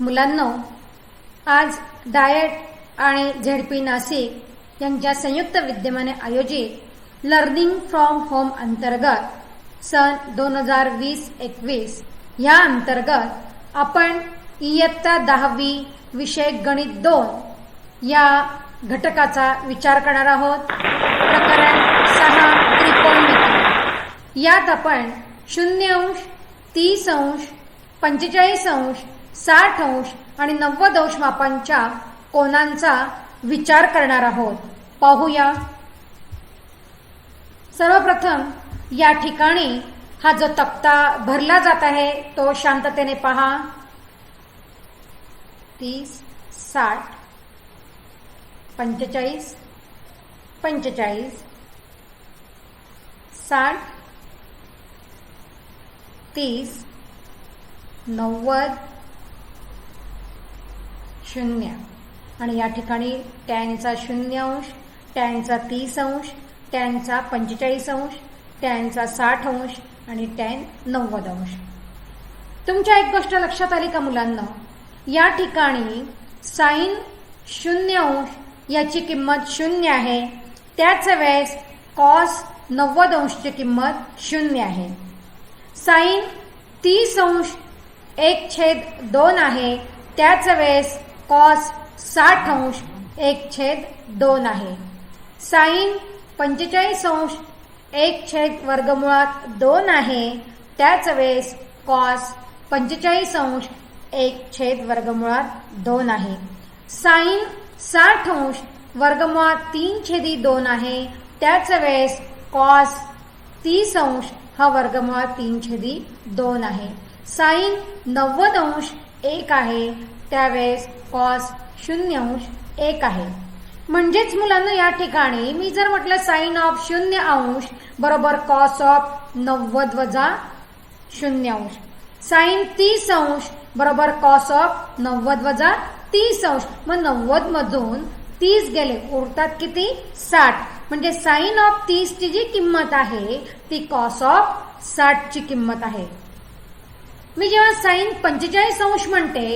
मुलांनो आज डायट आणि झेडपी नाशिक यांच्या संयुक्त विद्यमाने आयोजित लर्निंग फ्रॉम होम अंतर्गत सन दोन हजार वीस एकवीस या अंतर्गत आपण इयत्ता दहावी विषय गणित दोन या घटकाचा विचार करणार आहोत. प्रकरण सहा त्रिकोणमिती. यात आपण शून्य अंश तीस अंश पंचेचाळीस अंश साठ अंश आणि नव्वद अंश मापांच्या कोणांचा विचार करणार आहोत. पाहूया. सर्वप्रथम या ठिकाणी हा जो तक्ता भरला जात आहे तो शांततेने पहा. तीस साठ पंचेचाळीस पंचेचाळीस साठ तीस नव्वद शून्य. आणि या ठिकाणी टॅनचा शून्य अंश टॅनचा तीस अंश टॅनचा पंचेचाळीस अंश टॅनचा साठ अंश आणि टॅन नव्वद अंश. तुमच्या एक गोष्ट लक्षात आली का मुलांना? या ठिकाणी साईन शून्य अंश याची किंमत शून्य आहे. त्याच वेळेस कॉस नव्वद अंशची किंमत शून्य आहे. साईन तीस अंश एक छेद दोन आहे. त्याच वेळेस कॉस साठ अंश एक छेद दोन आहे. साईन पंचेचाळीस अंश एक छेद वर्गमुळात दोन आहे. त्याच वेळेस कॉस पंचेचाळीस अंश एक छेद वर्गमुळात दोन आहे. साईन साठ अंश वर्गमुळात तीन छेदी दोन आहे. त्याच वेळेस कॉस तीस अंश हा वर्गमुळात तीन छेदी दोन आहे. साईन नव्वद अंश एक आहे. त्यावेळेस कॉस शून्य अंश एक आहे. म्हणजेच मुलांना या ठिकाणी मी जर म्हटलं साईन ऑफ शून्य अंश बरोबर कॉस ऑफ नव्वद वजा शून्य अंश साईन तीस अंश बरोबर कॉस ऑफ नव्वद वजा तीस अंश मग नव्वद मधून तीस गेले उरतात किती? साठ. म्हणजे साईन ऑफ तीस ची जी किंमत आहे ती कॉस ऑफ साठ ची किंमत आहे. मी जेव्हा साईन पंचेचाळीस अंश म्हणते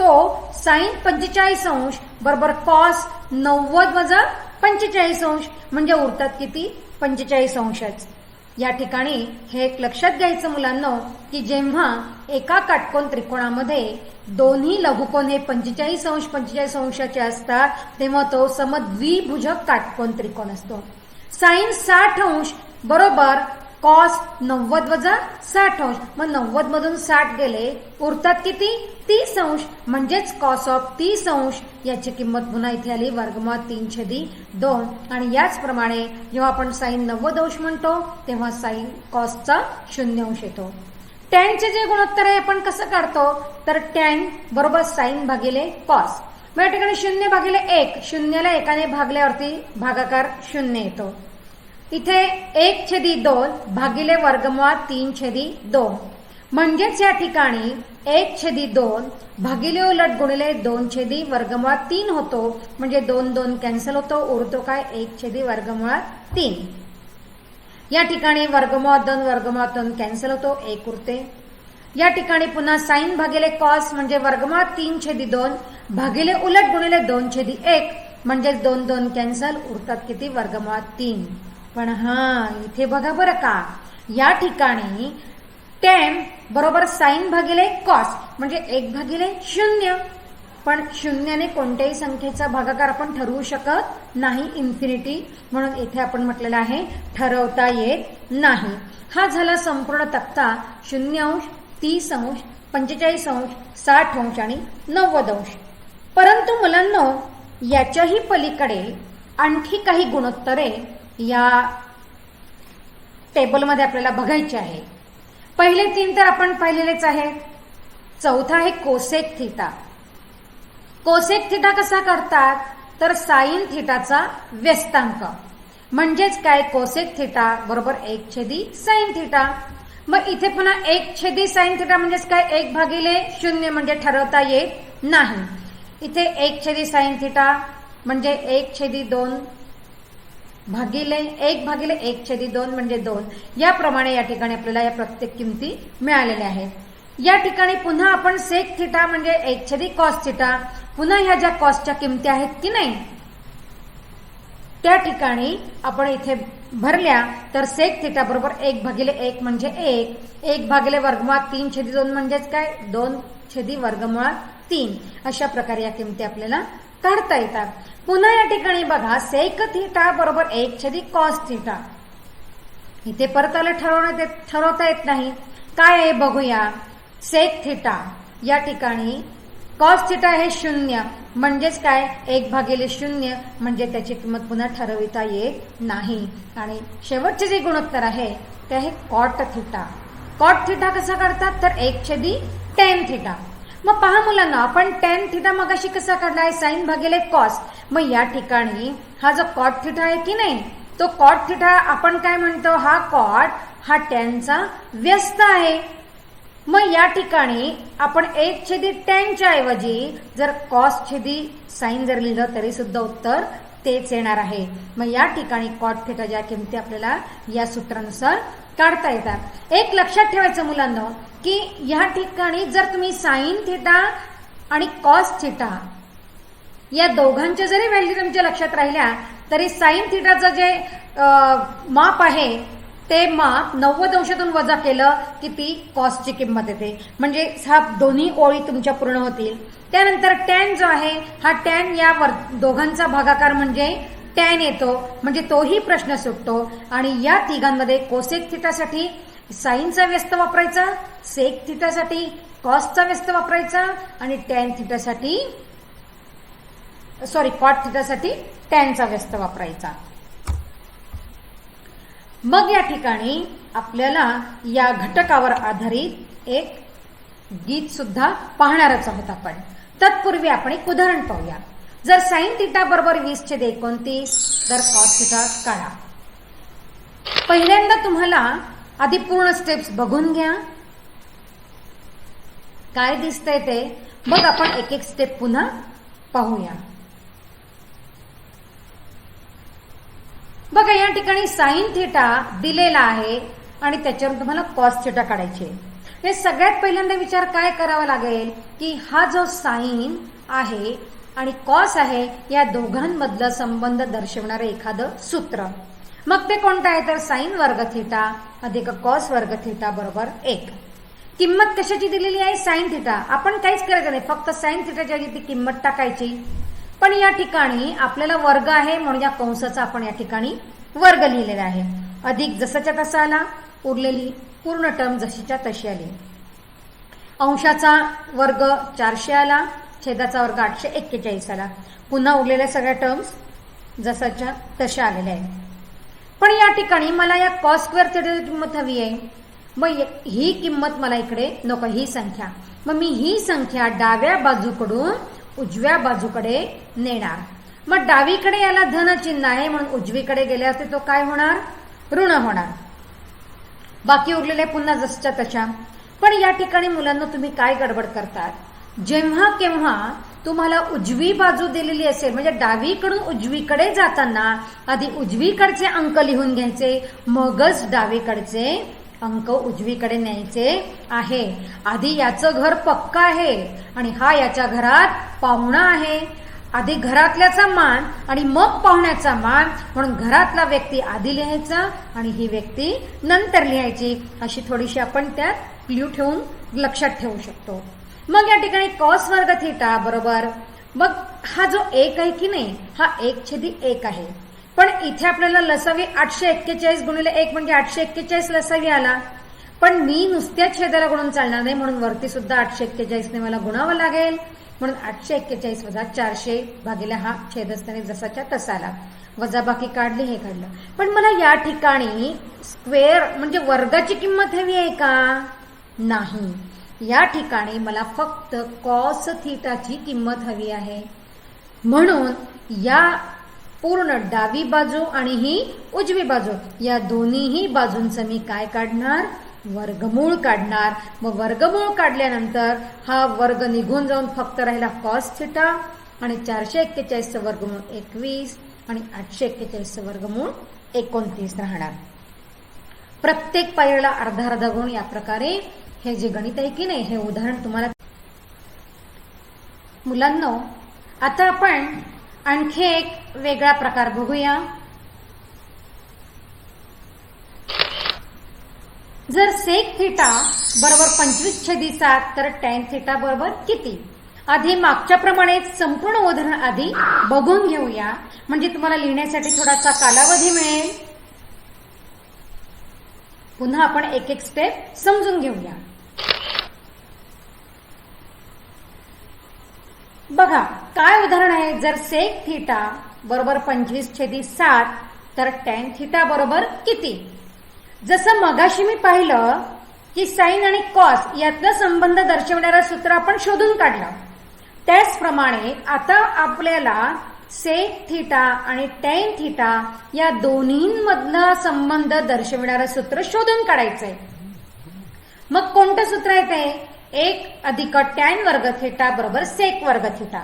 तो साईन पंचेचाळीस अंश बरोबर कॉस नव्वद वजा पंचेचाळीस अंश म्हणजे उरतात किती? पंचेचाळीस अंशच. या ठिकाणी हे एक लक्षात घ्यायचं मुलांना की जेव्हा एका काटकोन त्रिकोणामध्ये दोन्ही लघुकोन हे पंचेचाळीस अंश पंचेचाळीस अंशाचे असतात तेव्हा तो समद्विभुजक काटकोन त्रिकोण असतो. साईन साठ अंश बरोबर कॉस नव्वद वजा साठ अंश. मग नव्वद मधून साठ गेले उरतात किती? तीस अंश. म्हणजेच कॉस ऑफ तीस अंश. याची किंमत पुन्हा इथे आली वर्गमा तीन छेदी दोन. आणि याचप्रमाणे जेव्हा आपण साईन नव्वद अंश म्हणतो तेव्हा साईन कॉसचा शून्य अंश येतो. टॅनचे जे गुणोत्तर आहे आपण कसं काढतो? तर टॅन बरोबर साईन भागिले कॉस मग या ठिकाणी शून्य भागिले एक. शून्याला एकाने भागल्यावरती भागाकार शून्य येतो. इथे एक छेदी दोन भागिले वर्गमुळात तीन छेदी दोन. म्हणजेच या ठिकाणी एक छेदी दोन भागिले उलट गुणिले दोन छेदी वर्गमुळात तीन होतो. म्हणजे दोन दोन कॅन्सल होतो. उरतो काय? एक छेदी वर्गमुळात तीन. या ठिकाणी वर्गमुळात दोन वर्गमुळात दोन कॅन्सल होतो. एक उरते. या ठिकाणी पुन्हा साईन भागिले कॉस म्हणजे वर्गमुळात तीन छेदी दोन भागिले उलट गुणिले दोन छेदी एक. म्हणजेच दोन दोन कॅन्सल उरतात किती? वर्गमुळात तीन. पण हा इथे बघा बरं का. या ठिकाणी टेन बरोबर साईन भागिले कॉस म्हणजे एक भागिले शून्य. पण शून्याने कोणत्याही संख्येचा भागाकार आपण ठरवू शकत नाही इन्फिनिटी म्हणून इथे आपण म्हटलेलं आहे ठरवता येत नाही. हा झाला संपूर्ण तक्ता शून्य अंश तीस अंश पंचेचाळीस अंश साठ अंश आणि नव्वद अंश. परंतु मुलांना याच्याही पलीकडे आणखी काही गुणोत्तरे या टेबलमध्ये आपल्याला बघायचे आहे. पहिले तीन तर आपण पाहिलेलेच आहे. चौथा आहे कोसेक थिटा कोसेक थिटा कसा करतात? तर साईन थिटाचा व्यस्तांक. म्हणजेच काय? कोसेक थिटा बरोबर एक छेदी साईन थिटा मग इथे पुन्हा एक छेदी साईन थिटा म्हणजेच काय? एक भागिले शून्य म्हणजे ठरवता येत नाही. इथे एक छेदी साईन थिटा म्हणजे एक छेदी दोन. भागिले एक भागिले एक छेदी दोन म्हणजे दोन. याप्रमाणे या ठिकाणी आपल्याला या प्रत्येक किमती मिळालेल्या आहेत. या ठिकाणी पुन्हा आपण सेक थिटा म्हणजे एक छेदी कॉस थिटा पुन्हा ह्या ज्या कॉस्टच्या किमती आहेत की नाही? त्या ठिकाणी आपण इथे भरल्या तर सेक थिटा बरोबर एक भागिले एक म्हणजे एक. एक भागिले वर्गमुळात तीन छेदी दोन म्हणजेच काय? दोन छेदी वर्गमुळात तीन. अशा प्रकारे या किमती आपल्याला काढता येतात. पुन्हा या ठिकाणी बघा सेक थिटा बरोबर एक छेदी कॉस थिटा इथे परत आलं ठरवण्यात येत ठरवता येत नाही. काय आहे बघूया. सेक थिटा या ठिकाणी कॉस थिटा हे शून्य. म्हणजेच काय? एक भागिले शून्य म्हणजे त्याची किंमत पुन्हा ठरविता येत नाही. आणि शेवटचे जे गुणोत्तर आहे ते आहे कॉट थिटा कॉट थिटा कसा करतात तर एक छेदी टेन थिटा मग पहा मुलांना आपण टेन थिटा मगाशी कसा काढलाय साईन भागिले कॉस मग या ठिकाणी हा जो कॉट थिटा आहे की नाही तो कॉट थिटा आपण काय म्हणतो? हा कॉट हा टेनचा व्यस्त आहे. मग या ठिकाणी आपण एक छेदी टेनच्या ऐवजी जर कॉस छेदी साईन जर लिहिलं तरी सुद्धा उत्तर तेच येणार आहे. मग या ठिकाणी कॉट थिटाच्या किमती आपल्याला या सूत्रानुसार काढता येतात. एक लक्षात ठेवायचं मुलांना की या ठिकाणी जर तुम्ही साईन थिटा आणि कॉस थिटा या दोघांच्या जरी व्हॅल्यू तुमच्या लक्षात राहिल्या तरी साईन थिटाचं जे माप आहे ते माप नव्वद अंशातून वजा केलं की ती कॉस्टची किंमत येते. म्हणजे हा दोन्ही ओळी तुमच्या पूर्ण होतील. त्यानंतर टॅन जो आहे हा टॅन या दोघांचा भागाकार म्हणजे टॅन येतो म्हणजे तोही प्रश्न सुटतो. आणि या तिघांमध्ये कोसेक थिटासाठी साईनचा व्यस्त वापरायचा सेक थिटासाठी कॉसचा व्यस्त वापरायचा आणि टॅन थिटासाठी सॉरी कॉट थिटासाठी टॅनचा व्यस्त वापरायचा. मग या ठिकाणी आपल्याला या घटकावर आधारित एक गीत सुद्धा पाहणारच आहोत आपण. तत्पूर्वी आपण एक उदाहरण पाहूया. जर साईन थिटा बरोबर वीस छेद एकोणतीस तर कॉस थिटा काढा. पहिल्यांदा तुम्हाला आधी पूर्ण स्टेप्स बघून घ्या. काय दिसतंय ते? मग आपण एक एक स्टेप पुन्हा पाहूया. बघा या ठिकाणी साईन थिटा दिलेला आहे आणि त्याच्यावर तुम्हाला कॉस थिटा काढायचे. हे सगळ्यात पहिल्यांदा विचार काय करावा लागेल? की हा जो साईन आहे आणि कॉस आहे या दोघांमधलं संबंध दर्शवणारं एखादं सूत्र. मग ते कोणतं आहे तर साईन वर्ग थिटा अधिक कॉस वर्ग थिटा बरोबर एक. किंमत कशाची दिलेली आहे? Sine theta. आपण काहीच करायचं नाही? फक्त साईन थिटाच्या ती किंमत टाकायची. पण या ठिकाणी आपल्याला वर्ग आहे म्हणून या कंसाचा आपण या ठिकाणी वर्ग लिहिलेला आहे. अधिक जसाच्या तसा आला उरलेली पूर्ण टर्म जशीच्या तशी आली. अंशाचा वर्ग चारशे आला छेदाचा वर्ग आठशे एक्केचाळीस आला पुन्हा उरलेल्या सगळ्या टर्म्स जसाच्या तशा आलेल्या आहेत. पण या ठिकाणी मला या कॉस स्क्वेअर थिएटरची किंमत हवी आहे. मग ही किंमत मला इकडे नको ही संख्या. मग मी ही संख्या डाव्या बाजूकडून उजव्या बाजूकडे नेणार. मग डावीकडे याला धन चिन्ह आहे म्हणून उजवीकडे गेल्यावरती तो काय होणार? ऋण होणार. बाकी उरलेले पुन्हा जसच्या तशा. पण या ठिकाणी मुलांना तुम्ही काय गडबड करतात? जेव्हा केव्हा तुम्हाला उजवी बाजू दिलेली असेल म्हणजे डावीकडून उजवीकडे जाताना आधी उजवीकडचे अंक लिहून घ्यायचे मगच डावीकडचे अंक उजवीकडे न्यायचे आहे. आधी याचं घर पक्क आहे आणि हा याच्या घरात पाहुणा आहे. आधी घरातल्याचा मान आणि मग पाहुण्याचा मान म्हणून घरातला व्यक्ती आधी लिहायचा आणि ही व्यक्ती नंतर लिहायची. अशी थोडीशी आपण त्यात क्ल्यू ठेवून लक्षात ठेवू शकतो. मग या ठिकाणी कॉस वर्ग थिटा बरोबर. मग हा जो एक आहे की नाही हा एक छेदी एक आहे. पण इथे आपल्याला लसावी आठशे एक्केचाळीस गुणिले एक म्हणजे आठशे एक्केचाळीस लसावी आला. पण मी नुसत्या छेदाला गुणून चालणार नाही म्हणून वरती सुद्धा आठशे एक्केचाळीसने मला गुणावं लागेल. म्हणून आठशे एक्केचाळीस वजा चारशे भागीला हा छेद असताना जसाच्या तसाला. वजा बाकी काढली हे काढलं. पण मला या ठिकाणी स्क्वेअर म्हणजे वर्गाची किंमत हवी आहे का? नाही. या ठिकाणी मला फक्त कॉस थिटाची किंमत हवी आहे. म्हणून या पूर्ण डावी बाजू आणि ही उजवी बाजू या दोन्हीही बाजूंचं मी काय काढणार? वर्गमूळ काढणार. मग वर्गमूळ काढल्यानंतर हा वर्ग निघून जाऊन फक्त राहिला कॉस थिटा आणि चारशे एक्केचाळीसचं वर्गमूळ एकवीस आणि आठशे एक्केचाळीसचं वर्गमूळ एकोणतीस राहणार. प्रत्येक पायरीला अर्धा अर्धा गुण या प्रकारे हे जे गणित आहे की नाही हे उदाहरण तुम्हाला मुलांनो आता आपण आणखी एक वेगळा प्रकार बघूया. जर सेक थिटा बरोबर पंचवीस छेदी सात तर टॅन थिटा बरोबर किती? आधी मागच्या प्रमाणे संपूर्ण उदाहरण आधी बघून घेऊया. म्हणजे तुम्हाला लिहिण्यासाठी थोडासा कालावधी मिळेल. पुन्हा आपण एक एक स्टेप समजून घेऊया. बघा काय उदाहरण आहे? जर सेक थिटा बरोबर पंचवीस छेदी सात तर टॅन थिटा बरोबर किती? जसं मगाशी मी पाहिलं की साईन आणि कॉस यातला संबंध दर्शवणारा सूत्र आपण शोधून काढलं. त्याचप्रमाणे आता आपल्याला सेक थिटा आणि टॅन थिटा या दोन्हीमधला संबंध दर्शविणारं सूत्र शोधून काढायचंय. मग कोणतं सूत्र आहे ते? एक अधिक टॅन वर्ग थिटा बरोबर सेक वर्ग थिटा.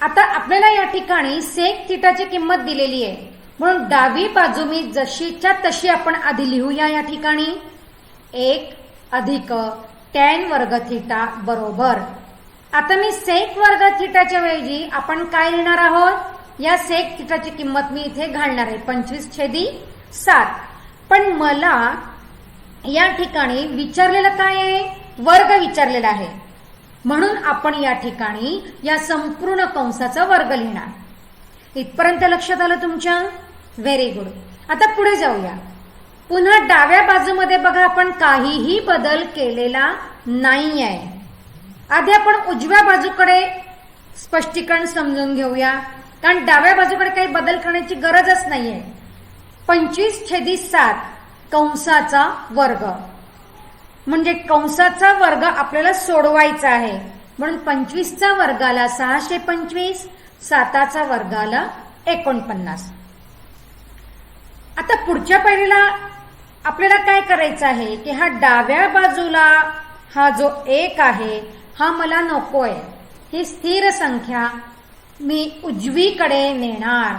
आता आपल्याला या ठिकाणी सेक थिटाची किंमत दिलेली आहे. म्हणून डावी बाजू मी जशीच्या तशी आपण आधी लिहूया या ठिकाणी. एक अधिक टॅन वर्ग थिटा बरोबर. आता मी सेक वर्ग थिटाच्या ऐवजी आपण काय लिहिणार आहोत? या सेक थिटाची किंमत मी इथे घालणार आहे पंचवीस छेदी सात. पण मला या ठिकाणी विचारलेलं काय आहे? वर्ग विचारलेला आहे. म्हणून आपण या ठिकाणी या संपूर्ण कंसाचा वर्ग लिहिणार. इथपर्यंत लक्षात आलं तुमच्या? व्हेरी गुड आता पुढे जाऊया. पुन्हा डाव्या बाजूमध्ये बघा आपण काहीही बदल केलेला नाही आहे आधी आपण उजव्या बाजूकडे स्पष्टीकरण समजून घेऊया. कारण डाव्या बाजूकडे काही बदल करण्याची गरजच नाहीये. पंचवीस छेदी सात कंसाचा वर्ग. म्हणजे कंसाचा वर्ग आपल्याला सोडवायचा आहे. म्हणून पंचवीसचा वर्गाला सहाशे पंचवीस साताचा वर्गाला एकोणपन्नास. आता पुढच्या पायरीला आपल्याला काय करायचं आहे की हा डाव्या बाजूला हा जो एक आहे हा मला नकोय. ही स्थिर संख्या मी उजवीकडे नेणार.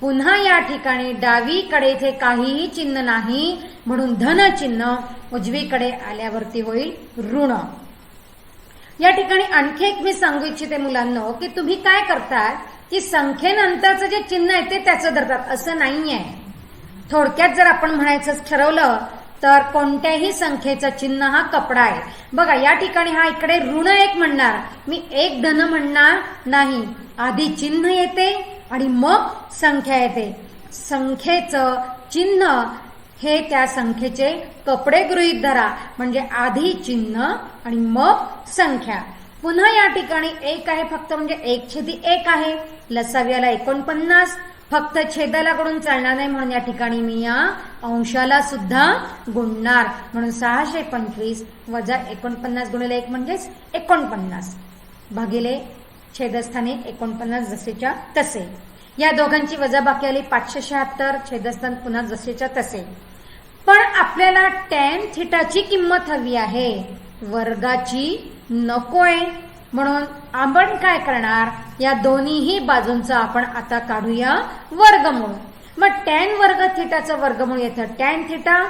पुन्हा या ठिकाणी डावीकडे इथे काहीही चिन्ह नाही म्हणून धन चिन्ह उजवीकडे आल्यावरती होईल ऋण. या ठिकाणी आणखी एक मी सांगू इच्छिते मुलांना की तुम्ही काय करता की संख्येनंतरचं जे चिन्ह आहे ते त्याचं धरतात. असं नाहीये. थोडक्यात जर आपण म्हणायचं ठरवलं तर कोणत्याही संख्येचं चिन्ह हा कपडा आहे. बघा या ठिकाणी हा इकडे ऋण एक म्हणणार. मी एक धन म्हणणार नाही. आधी चिन्ह येते आणि मग संख्या येते. संख्येचं चिन्ह हे त्या संख्येचे कपडे गृहीत धरा. म्हणजे आधी चिन्ह आणि मग संख्या. पुन्हा या ठिकाणी एक आहे फक्त म्हणजे एक छेदी एक आहे. लसाव्याला एकोणपन्नास. फक्त छेदाला गुणून चालणार नाही म्हणून या ठिकाणी मी या अंशाला सुद्धा गुणणार. म्हणून सहाशे पंचवीस वजा एकोणपन्नास गुणिले एक म्हणजेच एकोणपन्नास. भागिले छेदस्थानी एकोणपन्नास जसेच्या तसे. या दोघांची वजाबाकी आली पाचशे शहात्तर छेदस्थान पुन्हा जसेच्या तसे. पण आपल्याला टॅन थिटाची किंमत हवी आहे. वर्गाची नकोय. म्हणून आपण काय करणार? या दोन्हीही बाजूंचा आपण आता काढूया वर्गमूळ. मग टॅन वर्ग थिटाचं वर्गमूळ येतं. टॅन थिटा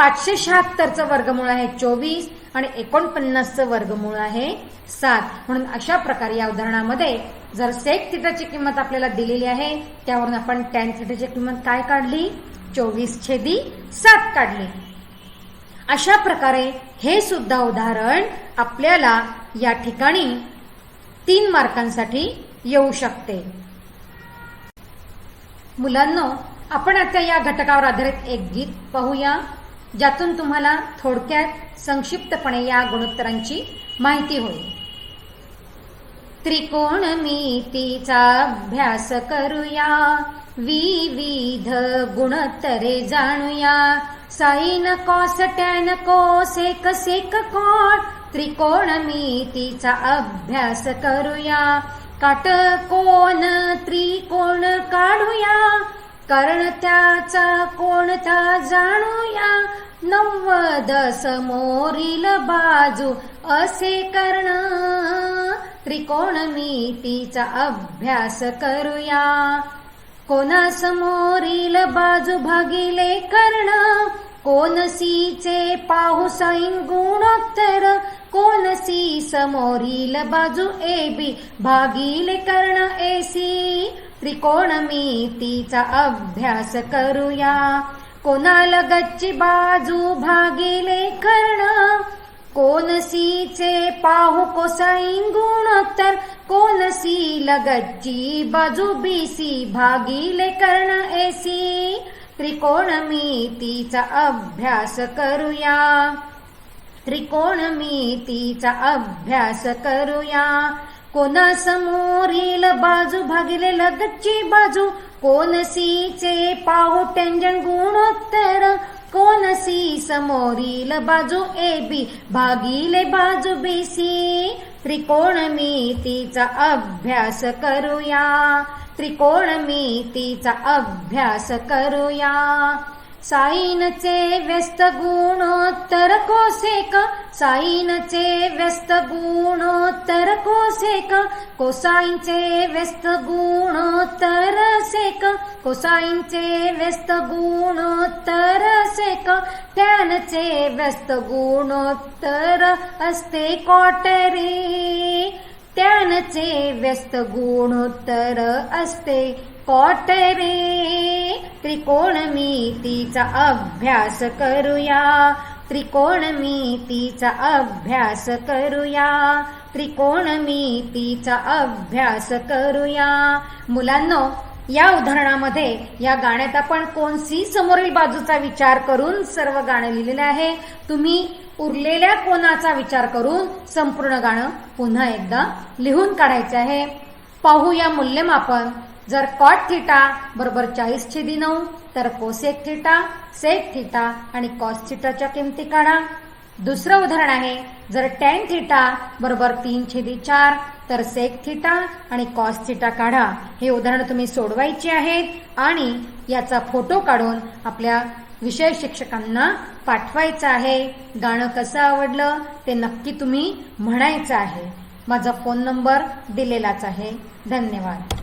पाचशे शहात्तरचं वर्गमूळ आहे चोवीस आणि एकोणपन्नासचं वर्गमूळ आहे सात. म्हणून अशा प्रकारे या उदाहरणामध्ये जर सेक थिटाची किंमत आपल्याला दिलेली आहे त्यावरून आपण टॅन थिटाची किंमत काय काढली? चोवीस छेदी सात काढली. अशा प्रकारे हे सुद्धा उदाहरण आपल्याला या ठिकाणी तीन मार्कांसाठी येऊ शकते. मुलांनो आपण आता या घटकावर आधारित एक गीत पाहूया. ज्यातून तुम्हाला थोडक्यात संक्षिप्तपणे या गुणोत्तरांची माहिती होईल. त्रिकोणमितीचा अभ्यास करूया विविध गुणोत्तरे जाणूया. Sine cos tan cosec sec कोण त्रिकोणमितीचा अभ्यास करूया. काटकोन त्रिकोण काढूया. कारण त्याचा कोणता जाणूया? नव्वद समोरील बाजू असे कर्ण. त्रिकोणमितीचा अभ्यास करूया. कोणासमोरील बाजू भागिले कर्ण? कोणसीचे पाहू साईन गुणोत्तर? कोणसी समोरील बाजू ए बी? भागीले कर्ण एसी त्रिकोणमितीचा अभ्यास करूया. कोणाला गच्ची बाजू भागीले कर्ण? कोण सीचे पाहू कोसाईन गुणोत्तर? कोण सी लगच्ची बाजू बीसी भागिले कर्ण एसी? त्रिकोणमितीचा अभ्यास करूया. त्रिकोणमितीचा अभ्यास करूया. कोणा समोरील बाजू भागिले लगतची बाजू? कोण सीचे पाहू टेंजन गुणोत्तर? कोण सी समोरील बाजू ए बी भागिले बाजू बी सी त्रिकोणमितीचा अभ्यास करूया. त्रिकोणमितीचा अभ्यास करूया. साईनचे व्यस्त गुणोत्तर कोसेक साईनचे व्यस्त गुणोत्तर कोसेक कोसाईनचे व्यस्त गुणोत्तर सेक कोसाईनचे व्यस्त गुणोत्तर सेक त्यानचे व्यस्त गुणोत्तर असते कॉटरी त्यानचे व्यस्त गुणोत्तर असते कॉटरे त्रिकोणमितीचा अभ्यास करूया. त्रिकोणमितीचा अभ्यास करूया. त्रिकोणमितीचा अभ्यास करूया. मुलांनो या उदाहरणामध्ये या गाण्यात आपण कोणसी समोरील बाजूचा विचार करून सर्व गाणं लिहिलेलं आहे? तुम्ही उरलेल्या कोणाचा विचार करून संपूर्ण गाणं पुन्हा एकदा लिहून काढायचं आहे. पाहूया मूल्यमापन. जर कॉट थिटा बरोबर चाळीस छेदी नऊ तर कोसेक थिटा सेक थिटा आणि कॉस थिटाच्या किमती काढा. दुसरं उदाहरण आहे जर टेन थिटा बरोबर तीन छेदी चार तर सेक थिटा आणि कॉस थिटा काढा. हे उदाहरण तुम्ही सोडवायचे आहेत आणि याचा फोटो काढून आपल्या विषय शिक्षकांना पाठवायचं आहे. गाणं कसं आवडलं ते नक्की तुम्ही म्हणायचं आहे. माझा फोन नंबर दिलेलाच आहे. धन्यवाद.